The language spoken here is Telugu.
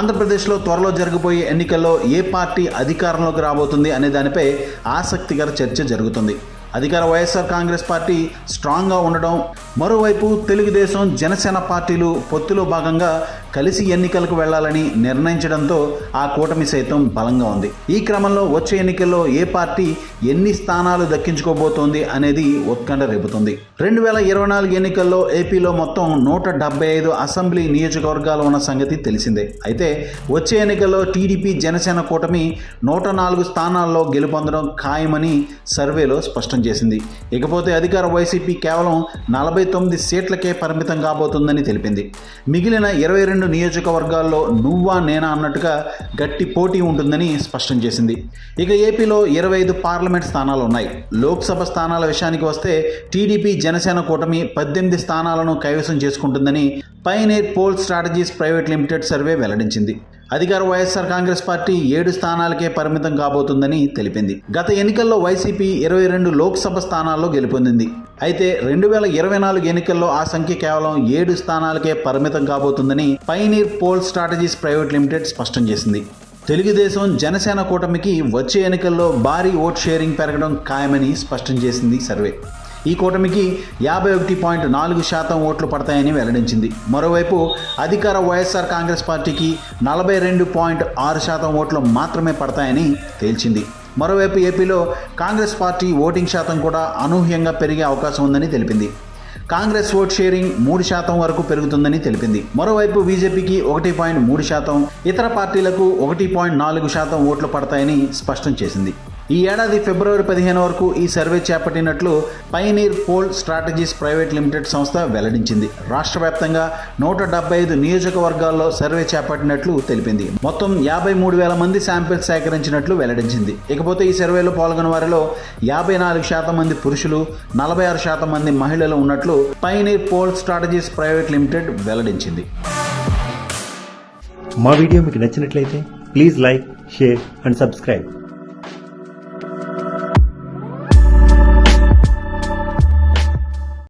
ఆంధ్రప్రదేశ్లో త్వరలో జరగబోయే ఎన్నికల్లో ఏ పార్టీ అధికారంలోకి రాబోతుంది అనే దానిపై ఆసక్తికర చర్చ జరుగుతుంది. అధికార వైఎస్ఆర్ కాంగ్రెస్ పార్టీ స్ట్రాంగ్గా ఉండడం మరోవైపు తెలుగుదేశం జనసేన పార్టీలు పొత్తులో భాగంగా కలిసి ఎన్నికలకు వెళ్ళాలని నిర్ణయించడంతో ఆ కూటమి సైతం బలంగా ఉంది. ఈ క్రమంలో వచ్చే ఎన్నికల్లో ఏ పార్టీ ఎన్ని స్థానాలు దక్కించుకోబోతోంది అనేది ఉత్కంఠ రేపుతుంది. రెండు వేల ఇరవై నాలుగు ఎన్నికల్లో ఏపీలో మొత్తం నూట డెబ్బై ఐదు అసెంబ్లీ నియోజకవర్గాలు ఉన్న సంగతి తెలిసిందే. అయితే వచ్చే ఎన్నికల్లో టీడీపీ జనసేన కూటమి నూట నాలుగు స్థానాల్లో గెలుపొందడం ఖాయమని సర్వేలో స్పష్టం చేసింది. ఇకపోతే అధికార వైసీపీ కేవలం నలభై తొమ్మిది సీట్లకే పరిమితం కాబోతుందని తెలిపింది. మిగిలిన ఇరవై రెండు నియోజకవర్గాల్లో నువ్వా నేనా అన్నట్టుగా గట్టి పోటీ ఉంటుందని స్పష్టం చేసింది. ఇక ఏపీలో ఇరవై ఐదు పార్లమెంట్ స్థానాలు ఉన్నాయి. లోక్సభ స్థానాల విషయానికి వస్తే టీడీపీ జనసేన కూటమి పద్దెనిమిది స్థానాలను కైవసం చేసుకుంటుందని pioneer poll strategies private limited survey వెల్లడించింది. అధికార వైఎస్ఆర్ కాంగ్రెస్ పార్టీ ఏడు స్థానాలకే పరిమితం కాబోతుందని తెలిపింది. గత ఎన్నికల్లో వైసీపీ ఇరవై రెండు లోక్సభ స్థానాల్లో గెలుపొందింది. అయితే రెండు వేల ఇరవై నాలుగు ఎన్నికల్లో ఆ సంఖ్య కేవలం ఏడు స్థానాలకే పరిమితం కాబోతుందని pioneer poll strategies private limited స్పష్టం చేసింది. తెలుగుదేశం జనసేన కూటమికి వచ్చే ఎన్నికల్లో భారీ ఓట్ షేరింగ్ పెరగడం ఖాయమని స్పష్టం చేసింది సర్వే. ఈ కూటమికి యాభై ఒకటి పాయింట్ నాలుగు శాతం ఓట్లు పడతాయని వెల్లడించింది. మరోవైపు అధికార వైఎస్ఆర్ కాంగ్రెస్ పార్టీకి నలభై రెండు పాయింట్ ఆరు శాతం ఓట్లు మాత్రమే పడతాయని తేల్చింది. మరోవైపు ఏపీలో కాంగ్రెస్ పార్టీ ఓటింగ్ శాతం కూడా అనూహ్యంగా పెరిగే అవకాశం ఉందని తెలిపింది. కాంగ్రెస్ ఓట్ షేరింగ్ మూడు శాతం వరకు పెరుగుతుందని తెలిపింది. మరోవైపు బీజేపీకి ఒకటి పాయింట్ మూడు శాతం ఇతర పార్టీలకు ఒకటి పాయింట్ నాలుగు శాతం ఓట్లు పడతాయని స్పష్టం చేసింది. ఈ ఏడాది ఫిబ్రవరి పదిహేను వరకు ఈ సర్వే చేపట్టినట్లు pioneer poll strategies private limited సంస్థ వెల్లడించింది. రాష్ట్ర వ్యాప్తంగా నూట డెబ్బై ఐదు నియోజకవర్గాల్లో సర్వే చేపట్టినట్లు తెలిపింది. మొత్తం యాభై మూడు వేల మంది శాంపిల్స్ సేకరించినట్లు వెల్లడించింది. ఇకపోతే ఈ సర్వేలో పాల్గొన్న వారిలో యాభై నాలుగు శాతం మంది పురుషులు నలభై ఆరు శాతం మంది మహిళలు ఉన్నట్లు pioneer poll strategies private limited వెల్లడించింది. మా వీడియో మీకు నచ్చినట్లయితే please like share and subscribe.